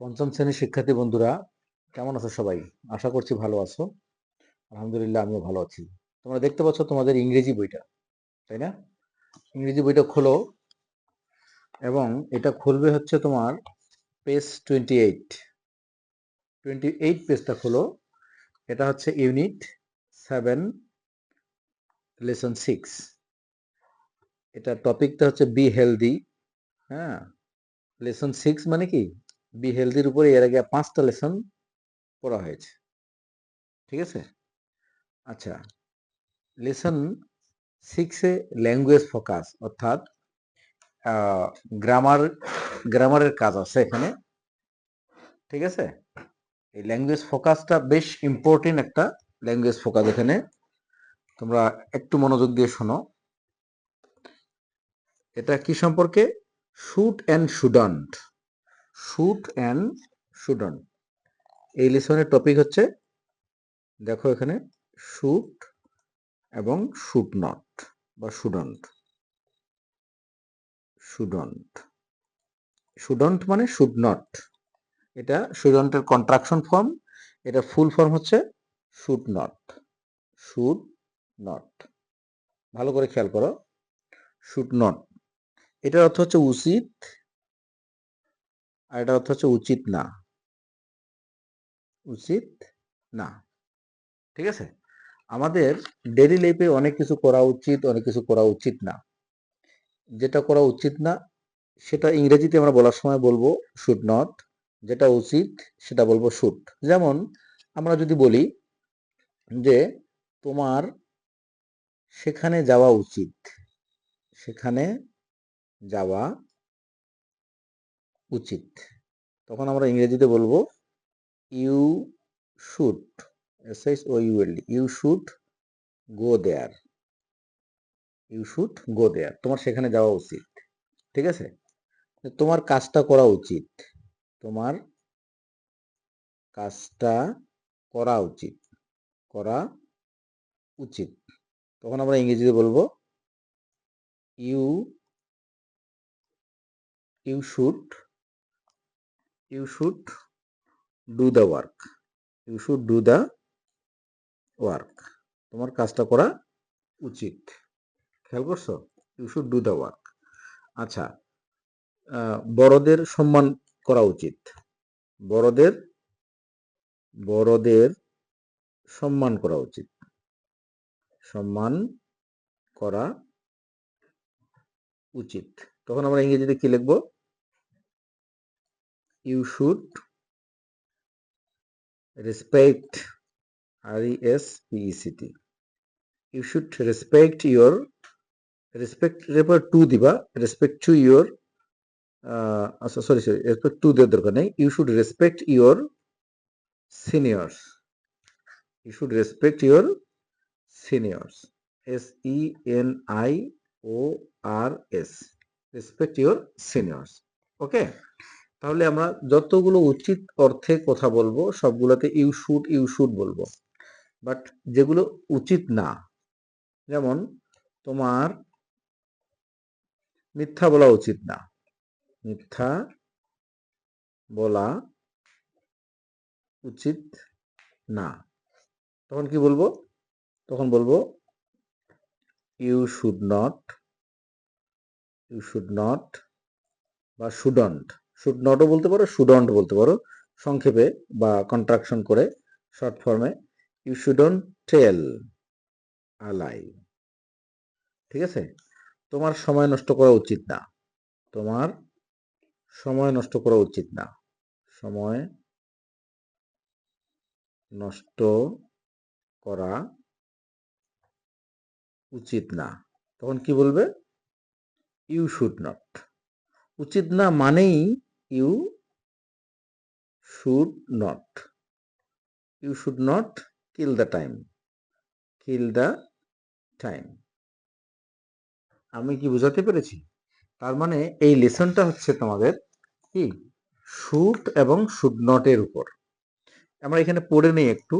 পঞ্চম শ্রেণির শিক্ষার্থী বন্ধুরা, কেমন আছো সবাই? আশা করছি ভালো আছো। আলহামদুলিল্লাহ, আমিও ভালো আছি। তোমরা দেখতে পাচ্ছ তোমাদের ইংরেজি বইটা, তাই না? ইংরেজি বইটা খোলো এবং এটা খুলবে হচ্ছে তোমার page twenty eight. Twenty eight পেজটা খোলো। এটা হচ্ছে ইউনিট সেভেন, লেসন সিক্স। এটা টপিকটা হচ্ছে বি হেলদি হ্যাঁ? লেসন সিক্স মানে কি? বি হেলদির উপরে এর আগে পাঁচটা লেসন পড়া হয়েছে। ঠিক আছে? আচ্ছা লেসন সিক্সে ল্যাঙ্গুয়েজ ফোকাস অর্থাৎ গ্রামার গ্রামারের কাজ আছে এখানে। ঠিক আছে? এই ল্যাঙ্গুয়েজ ফোকাসটা বেশ ইম্পর্টেন্ট একটা ল্যাঙ্গুয়েজ ফোকাস এখানে। তোমরা একটু মনোযোগ দিয়ে শোনো। এটা কি সম্পর্কে? Should and shouldn't should and shouldn't এই লেসনের টপিক হচ্ছে, দেখো এখানে শুট এবং শুট নট বা শুডন্ট শুডন্ট শুডন্ট মানে শুড নট এটা শুডন্টের কন্ট্রাকশন ফর্ম এটা ফুল ফর্ম হচ্ছে শুড নট শুড নট ভালো করে খেয়াল করো শুড নট এটার অর্থ হচ্ছে উচিত আর এটার অর্থ হচ্ছে উচিত না। উচিত না। ঠিক আছে? আমাদের ডেলি লাইফে অনেক কিছু করা উচিত, অনেক কিছু করা উচিত না। যেটা করা উচিত না, সেটা ইংরেজিতে আমরা বলার সময় বলব শুড নট যেটা উচিত সেটা বলব শুড যেমন আমরা যদি বলি যে তোমার সেখানে যাওয়া উচিত। সেখানে যাওয়া উচিত। তখন আমরা ইংরেজিতে বলব you should S S O U L you should go there you should go there তোমার সেখানে যাওয়া উচিত। ঠিক আছে? তোমার কাজটা করা উচিত। তোমার কাজটা করা উচিত। করা উচিত। তখন আমরা ইংরেজিতে বলব you you should you should do the work you should do the work তোমার কাজটা করা উচিত। খেয়াল করছ? You should do the work আচ্ছা বড়দের সম্মান করা উচিত। বড়দের বড়দের সম্মান করা উচিত। সম্মান করা উচিত। তখন আমরা ইংরেজিতে কি লিখব? you should respect R E S P E C T you should respect your respect rapper two দিবা রেসপেক্ট টু ইউর আচ্ছা সরি সরি রেসপেক্ট টু দেওয়ার দরকার নেই you should respect your seniors you should respect your seniors S E N I O R S respect your seniors okay তাহলে আমরা যতগুলো উচিত অর্থে কথা বলব, সবগুলোতে ইউ শুড ইউ শুড বলব। বাট যেগুলো উচিত না, যেমন তোমার মিথ্যা বলা উচিত না। মিথ্যা বলা উচিত না। তখন কি বলব? তখন বলব you should not you should not বা শুডন্ট শুড নটও বলতে পারো শুডন্ট বলতে পারো। সংক্ষেপে বা কন্ট্রাকশন করে শর্ট ফর্মে ইউ শুডন্ট টেল আলাই ঠিক আছে? তোমার সময় নষ্ট করা উচিত না। তোমার সময় নষ্ট করা উচিত না। সময় নষ্ট করা উচিত না। তখন কি বলবে? ইউ শুড নট উচিত না মানেই you should not you should not kill the time kill the time আমি কি বোঝাতে পেরেছি? তার মানে এই লেসনটা হচ্ছে তোমাদের কি? শুট এবং শুড নটের উপর। আমরা এখানে পড়ে নেই একটু।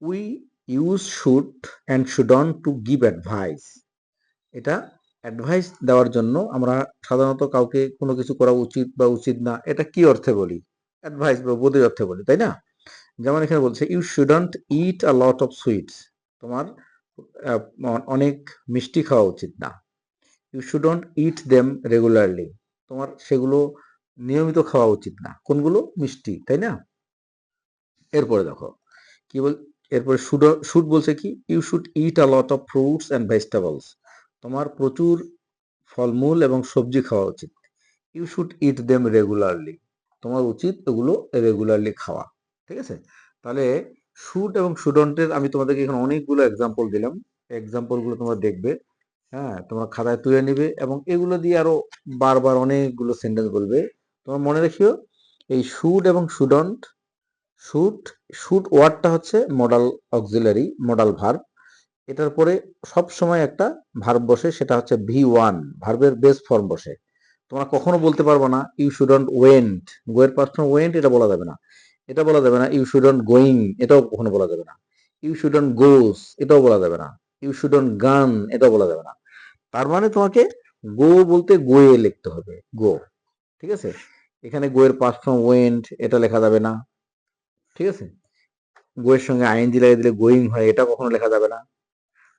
We use should and shouldn't to give advice এটা অ্যাডভাইস দেওয়ার জন্য আমরা সাধারণত কাউকে কোনো কিছু করা উচিত বা উচিত না, এটা কি অর্থে বলি? অ্যাডভাইস বা উপদেশ অর্থে বলি, তাই না? যেমন এখানে বলছে you shouldn't eat a lot of sweets তোমার অনেক মিষ্টি খাওয়া উচিত না। You shouldn't eat them regularly তোমার সেগুলো নিয়মিত খাওয়া উচিত না। কোনগুলো? মিষ্টি, তাই না? এরপরে দেখো, কি বল, এরপরে শুড শুড বলছে কি? You should eat a lot of fruits and vegetables তোমার প্রচুর ফলমূল এবং সবজি খাওয়া উচিত। You should eat them regularly তোমার উচিত এগুলো রেগুলারলি খাওয়া। ঠিক আছে? তাহলে শুড এবং শুডন্টের আমি তোমাদেরকে এখানে অনেকগুলো এক্সাম্পল দিলাম। এক্সাম্পলগুলো তোমরা দেখবে। হ্যাঁ তোমরা খাতায় তুলে নিবে এবং এগুলো দিয়ে আরও বারবার অনেকগুলো সেন্টেন্স বলবে। তোমার মনে রাখিও এই শুড এবং শুডন্ট শুড শুট ওয়ার্ডটা হচ্ছে মডাল অক্সিলারি মডাল ভার্ব এটার পরে সব সময় একটা ভার্ব বসে, সেটা হচ্ছে ভি ওয়ান ভার্বের বেস ফর্ম বসে। তোমরা কখনো বলতে পারবে না ইউ শুডন্ট ওয়েন্ট গোয়ের পাস্ট ওয়েন্ট এটা বলা যাবে না। এটা বলা যাবে না ইউ শুডন্ট গোয়িং এটাও কখনো বলা যাবে না। ইউ শুডন্ট গোস এটাও বলা যাবে না। ইউ শুডন্ট গান এটাও বলা যাবে না। তার মানে তোমাকে গো বলতে গোয়ে লিখতে হবে গো ঠিক আছে? এখানে গোয়ের পাস্ট ফর্ম ওয়েন্ট এটা লেখা যাবে না। ঠিক আছে? গোয়ের সঙ্গে আইএনজি লাগিয়ে দিলে গোয়িং হয়, এটা কখনো লেখা যাবে না।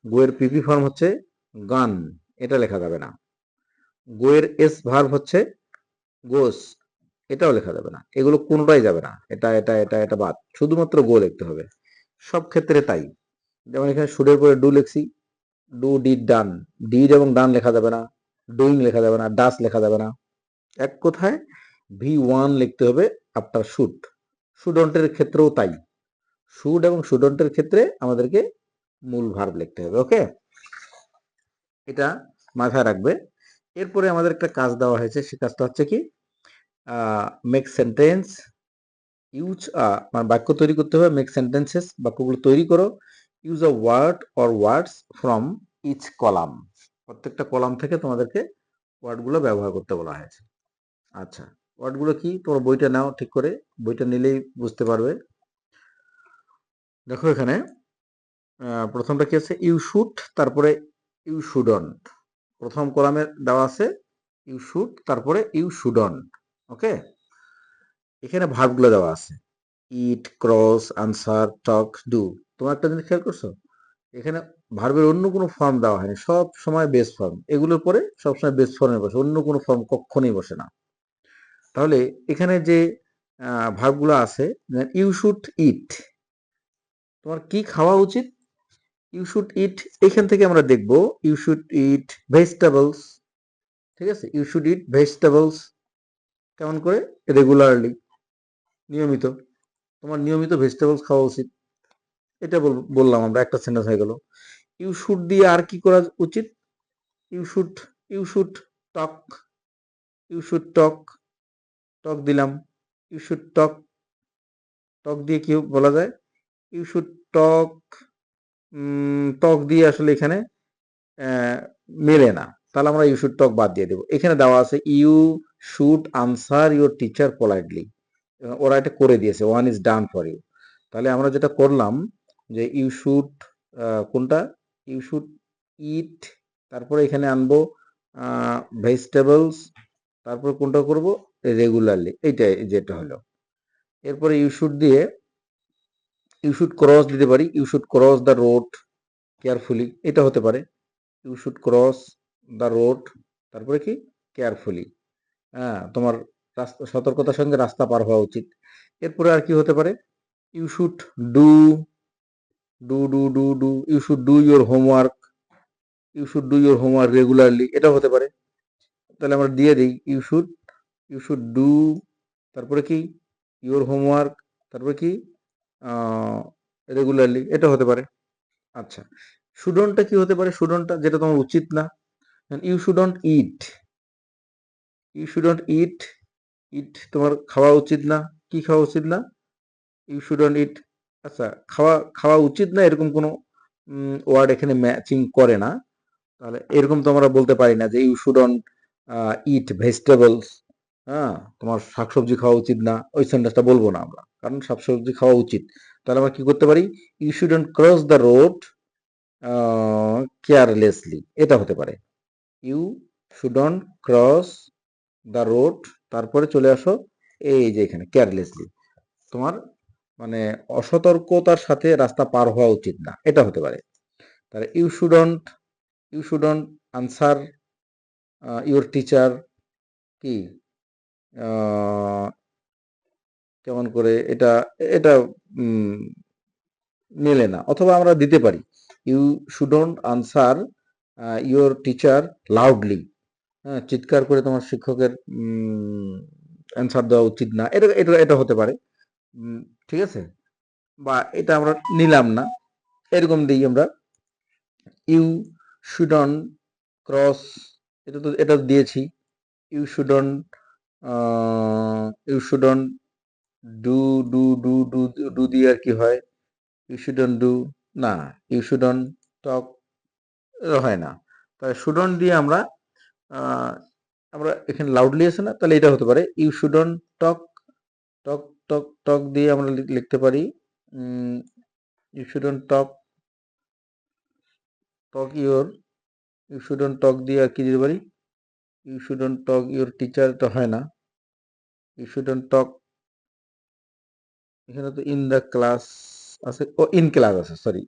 গোয়ের পিপি ফর্ম হচ্ছে গান, এটা লেখা যাবে না। গোয়ের এস ভার্ব হচ্ছে গোস, এটাও লেখা যাবে না। এগুলো কোনোটাই যাবে না। এটা এটা এটা এটা বাদ। শুধুমাত্র গো লিখতে হবে। সব ক্ষেত্রে তাই। যেমন এখানে সুরের পরে ডু লিখছি। Do did done. ডিড এবং ডান লেখা যাবে না, ডুইং লেখা যাবে না, ডাস লেখা যাবে না। এক কথায় ভি ওয়ান লিখতে হবে আফটার শুট শুডন্টের ক্ষেত্রেও তাই। শুড এবং শুডন্টের ক্ষেত্রে আমাদেরকে মূল ভার্ব লিখতে হবে ওকে এটা মাথায় রাখবে। এরপরে আমাদের একটা কাজ দেওয়া হয়েছে, সে কাজটা হচ্ছে কি? মেক সেন্টেন্স ইউজ মানে বাক্য তৈরি করতে হবে মেক সেন্টেন্সেস বাক্যগুলো তৈরি করো। Use a word or words from each column প্রত্যেকটা কলাম থেকে তোমাদেরকে ওয়ার্ডগুলো ব্যবহার করতে বলা হয়েছে। আচ্ছা ওয়ার্ডগুলো কি? তোমার বইটা নাও ঠিক করে। বইটা নিলেই বুঝতে পারবে। দেখো এখানে প্রথমটা কি আছে? ইউ শুড তারপরে ইউ শুডন্ট প্রথম কলামে দেওয়া আছে ইউ শুড তারপরে ইউ শুডন্ট ওকে? এখানে ভার্বগুলো দেওয়া আছে। Eat cross answer talk do তোমার একটা জিনিস খেয়াল করছ? এখানে ভার্বের অন্য কোনো ফর্ম দেওয়া হয়নি, সব সময় বেস ফর্ম এগুলোর পরে সবসময় বেস ফর্মে বসে, অন্য কোনো ফর্ম কখনোই বসে না। তাহলে এখানে যে ভার্বগুলো আছে ইউ শুড ইট তোমার কি খাওয়া উচিত? ইউ শুড ইট এখান থেকে আমরা দেখব ইউ শুড ইট ভেজিটেবলস ঠিক আছে? ইউ শুড ইট ভেজিটেবলস কেমন করে? রেগুলারলি নিয়মিত। তোমার নিয়মিত ভেজিটেবলস খাওয়া উচিত। এটা বললাম আমরা, একটা সেন্টেন্স হয়ে গেল। ইউ শুড দিয়ে আর কি করা উচিত? You should you should talk you should talk talk দিলাম। ইউ শুড টক টক দিয়ে কি বলা যায়? ইউ শুড টক টক দিয়ে আসলে এখানে মেলে না। তাহলে আমরা ইউ শুড টক বাদ দিয়ে দেবো। এখানে দেওয়া আছে you should answer your teacher politely ওরা এটা করে দিয়েছে one is done for you তাহলে আমরা যেটা করলাম, যে ইউ শুড কোনটা? ইউ শুড ইট তারপরে এখানে আনব ভেজিটেবলস তারপর কোনটা করব? রেগুলারলি এইটাই যেটা হলো। এরপরে ইউ শুড দিয়ে ইউ শুড ক্রস দিতে পারি। You should cross the road carefully এটা হতে পারে। You should cross the road তারপরে কি? কেয়ারফুলি হ্যাঁ তোমার রাস্তা, সতর্কতার সঙ্গে রাস্তা পার হওয়া উচিত। এরপরে আর কি হতে পারে? You should do do do do do you should do your homework you should do your homework regularly এটা হতে পারে। তাহলে আমরা দিয়ে দিই। You should you should do তারপরে কি? ইউর হোমওয়ার্ক তারপরে কি? রেগুলারলি এটা হতে পারে। আচ্ছা শুডনটা কি হতে পারে? শুডনটা যেটা তোমার উচিত না। You shouldn't eat you shouldn't eat eat তোমার খাওয়া উচিত না। কি খাওয়া উচিত না? ইউ শুডন্ট ইট আচ্ছা খাওয়া খাওয়া উচিত না এরকম কোনো ওয়ার্ড এখানে ম্যাচিং করে না। তাহলে এরকম তো আমরা বলতে পারি না যে ইউ শুডন্ট ইট ভেজিটেবলস হ্যাঁ তোমার শাকসবজি খাওয়া উচিত না, ওই সেন্টেন্সটা বলব না আমরা। কারণ শাকসবজি খাওয়া উচিত। তাহলে আমরা কি করতে পারি? You shouldn't cross the road carelessly এটা হতে পারে। You shouldn't cross the road তারপরে চলে আসো এই যে এখানে কেয়ারলেসলি তোমার মানে অসতর্কতার সাথে রাস্তা পার হওয়া উচিত না, এটা হতে পারে। তাহলে you shouldn't you shouldn't answer your teacher কি? কেমন করে এটা এটা মেলে না, অথবা আমরা দিতে পারি। You shouldn't answer your teacher loudly হ্যাঁ চিৎকার করে তোমার শিক্ষকের অ্যান্সার দেওয়া উচিত না। এটা এটা এটা হতে পারে। ঠিক আছে? বা এটা আমরা নিলাম না। এরকম দিই আমরা। ইউ শুডন ক্রস এটা তো, এটা দিয়েছি। You shouldn't you shouldn't do do do do do দিয়ে আর কি হয়। ইউ শুডন ডু না ইউ শুডন টক হয় না। তাহলে শুডন দিয়ে আমরা আমরা এখানে লাউডলি আছে না, তাহলে এটা হতে পারে। ইউ শুডন টক টক টক টক দিয়ে আমরা লিখতে পারি। You shouldn't talk talk your you shouldn't talk দিয়ে আর কি দিতে পারি। You shouldn't talk your teacher তো হয় না। ইউ শুডন টক এখানে তো ইন দ্য ক্লাস আছে, ও ইন ক্লাস আছে সরি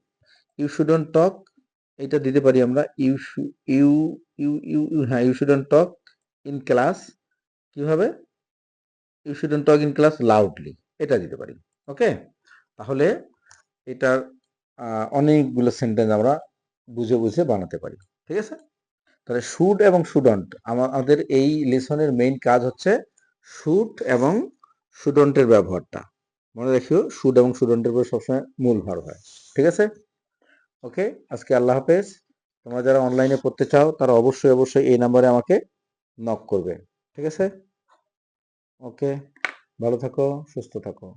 ইউ শুডন টক এটা দিতে পারি আমরা you you you you you হ্যাঁ you shouldn't talk in class কীভাবে you shouldn't talk in class loudly এটা দিতে পারি ওকে তাহলে এটার অনেকগুলো সেন্টেন্স আমরা বুঝে বুঝে বানাতে পারি, ঠিক আছে? তাহলে শুড এবং শুডন্ট আমাদের এই লেসনের মেইন কাজ হচ্ছে শুড এবং শুডন্টের ব্যবহারটা। মনে রাখিও শুড এবং শুডন্টের উপর সবসময় মূল ভার হয়। ঠিক আছে? ওকে, আজকে আল্লাহ হাফেজ। তোমরা যারা অনলাইনে পড়তে চাও, তারা অবশ্যই অবশ্যই এই নাম্বারে আমাকে নক করবে। ঠিক আছে? ওকে, ভালো থাকো, সুস্থ থাকো।